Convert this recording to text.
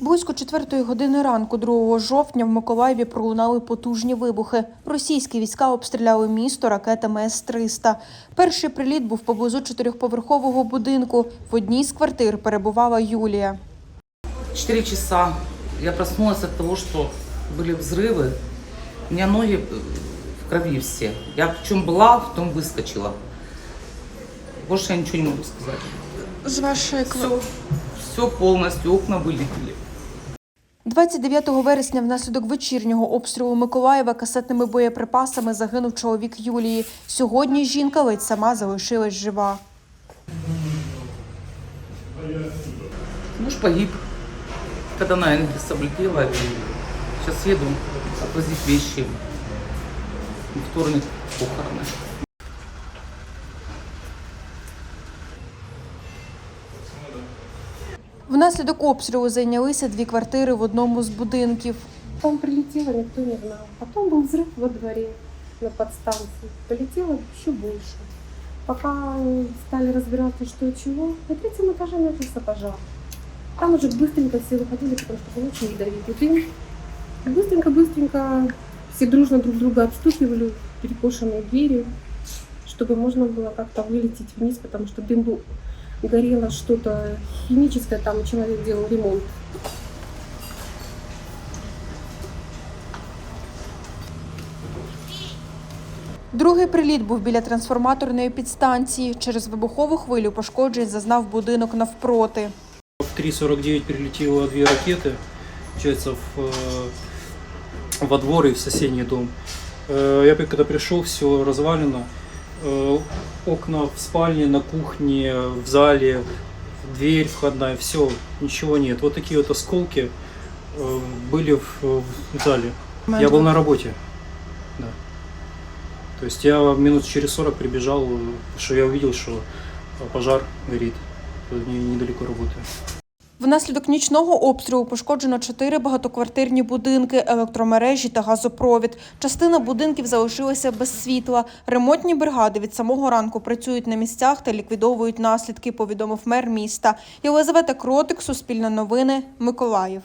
Близько четвертої години ранку, 2 жовтня, в Миколаєві пролунали потужні вибухи. Російські війська обстріляли місто ракетами С-300. Перший приліт був поблизу чотирьохповерхового будинку. В одній з квартир перебувала Юлія. Четыре часа я проснулась от того, что были взрывы. У меня ноги э, в крови все. Я в чем была, в том выскочила. Больше я ничего не могу сказать. З вашої Все, все полностью, окна вылетели. 29 вересня внаслідок вечірнього обстрілу Миколаєва касетними боєприпасами загинув чоловік Юлії. Сьогодні жінка ледь сама залишилась жива. Муж погиб, когда на Энгельс облетела. Сейчас еду отвозить вещи. Вторник похороны. Внаслідок обстрілу зайнялися дві квартири в одному з будинків. Там прилетело, никто не знал. Потом был взрыв во дворе на подстанции. Полетело еще больше. Пока стали разбираться, что и чего, на третьем этаже начался пожар. Там уже быстренько все выходили, потому что был очень ядовитый дым. И Быстренько-быстренько все дружно друг друга обстукивали перекошенные двери, чтобы можно было как-то вылететь вниз, потому что дым был, горело что-то химическое, там человек делал ремонт. Другий приліт був біля трансформаторної підстанції. Через вибухову хвилю пошкоджень зазнав будинок навпроти. В 3.49 прилетело две ракеты, получается, в, э, во двор и в соседний дом. Э, Я когда пришел, все развалено. Э, Окна в спальне, на кухне, в зале, дверь входная, все, ничего нет. Вот такие вот осколки э, были в, в зале. Я был на работе. Да. То есть я минут через 40 прибежал, э, что я увидел, что э, пожар горит. Тут не- недалеко работаю. Внаслідок нічного обстрілу пошкоджено чотири багатоквартирні будинки, електромережі та газопровід. Частина будинків залишилася без світла. Ремонтні бригади від самого ранку працюють на місцях та ліквідовують наслідки, повідомив мер міста. Єлизавета Кротик, Суспільне новини, Миколаїв.